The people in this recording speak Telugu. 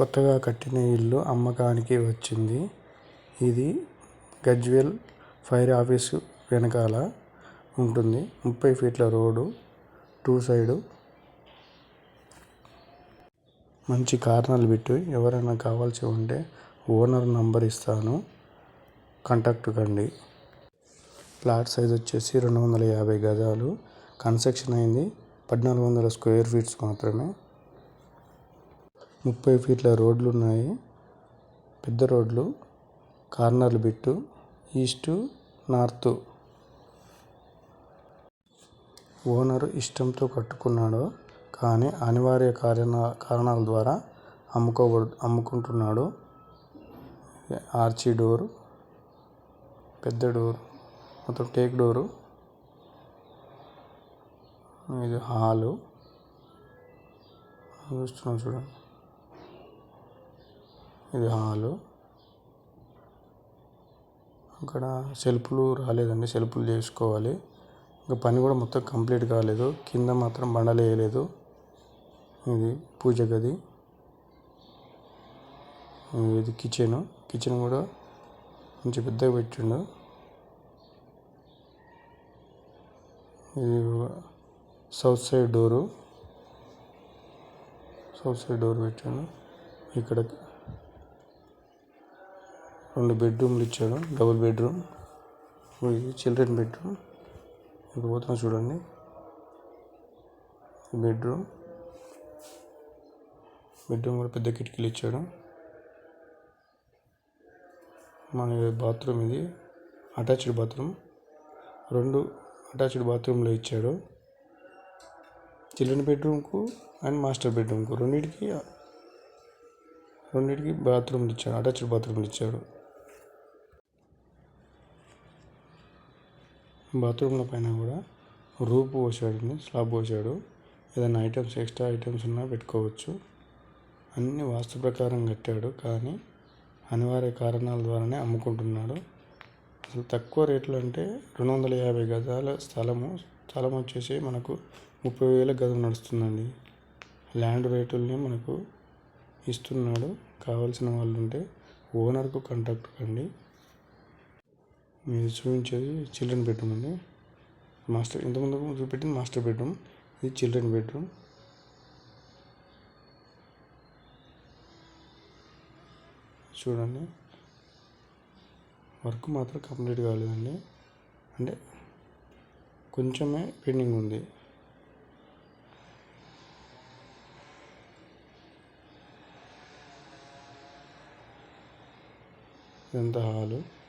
కొత్తగా కట్టిన ఇల్లు అమ్మకానికి వచ్చింది. ఇది గజ్వేల్ ఫైర్ ఆఫీసు వెనకాల ఉంటుంది. ముప్పై ఫీట్ల రోడ్డు టూ సైడు. మంచి కార్నర్లు పెట్టి. ఎవరైనా కావాల్సి ఉంటే ఓనర్ నంబర్ ఇస్తాను. కాంటాక్ట్ కండి. ప్లాట్ సైజ్ వచ్చేసి రెండు వందల యాభై గజాలు. కన్స్ట్రక్షన్ అయింది. పద్నాలుగు వందల స్క్వేర్ ఫీట్స్ మాత్రమే. ముప్పై ఫీట్ల రోడ్లు ఉన్నాయి పెద్ద రోడ్లు. కార్నర్లు బిట్టు. East north. ఓనరు ఇష్టంతో కట్టుకున్నాడు. కానీ అనివార్య కారణ కారణాల ద్వారా అమ్ముకోబడు అమ్ముకుంటున్నాడు. Arch door. పెద్ద డోర్. మొత్తం టేక్ డోరు. ఇది హాలు. చూస్తున్నాం చూడండి. ఇది హాలు అక్కడ సెల్ఫ్లు రాలేదండి సెల్ఫ్లు చేసుకోవాలి. ఇంకా పని కూడా మొత్తం కంప్లీట్ కాలేదు. కింద మాత్రం బండలు వేయలేదు. ఇది పూజ గది. ఇది కిచెన్. కిచెన్ కూడా కొంచెం పెద్దగా పెట్టిండు. ఇది south side door. South side door పెట్టాను ఇక్కడ రెండు బెడ్రూమ్లు ఇచ్చాడు. డబుల్ బెడ్రూమ్ ఇది చిల్డ్రన్ బెడ్రూమ్ ఇప్పుడు పోతున్నా చూడండి. బెడ్రూమ్ బెడ్రూమ్ కూడా పెద్ద కిటికీలు ఇచ్చాడు. మన బాత్రూమ్ ఇది. అటాచ్డ్ బాత్రూమ్ రెండు అటాచ్డ్ బాత్రూమ్లో ఇచ్చాడు. చిల్డ్రన్ బెడ్రూమ్కు అండ్ మాస్టర్ బెడ్రూమ్కు రెండింటికి రెండింటికి బాత్రూమ్లు ఇచ్చాడు. అటాచ్డ్ బాత్రూమ్లు ఇచ్చాడు. బాత్రూమ్ల పైన కూడా రూపు పోసాడు స్లాబ్ పోసాడు. ఏదైనా ఐటమ్స్ ఎక్స్ట్రా ఐటమ్స్ ఉన్నా పెట్టుకోవచ్చు. అన్ని వాస్తు ప్రకారం కట్టాడు కానీ అనివార్య కారణాల ద్వారానే అమ్ముకుంటున్నాడు. అసలు తక్కువ రేట్లు అంటే రెండు వందల యాభై గజాల స్థలము. స్థలం వచ్చేసి మనకు ముప్పై వేల గజం నడుస్తుందండి. ల్యాండ్ రేటుల్ని మనకు ఇస్తున్నాడు. కావాల్సిన వాళ్ళు ఉంటే ఓనర్కు కాంటాక్ట్ కండి. మీరు చూపించేది చిల్డ్రన్ బెడ్రూమ్ అండి. మాస్టర్ ఇంతకుముందు చూపెట్టింది మాస్టర్ బెడ్రూమ్. ఇది చిల్డ్రన్ బెడ్రూమ్. చూడండి. వర్క్ మాత్రం కంప్లీట్ కాలేదండి. అంటే కొంచెమే పెండింగ్ ఉంది. ఇదంతా హాలు.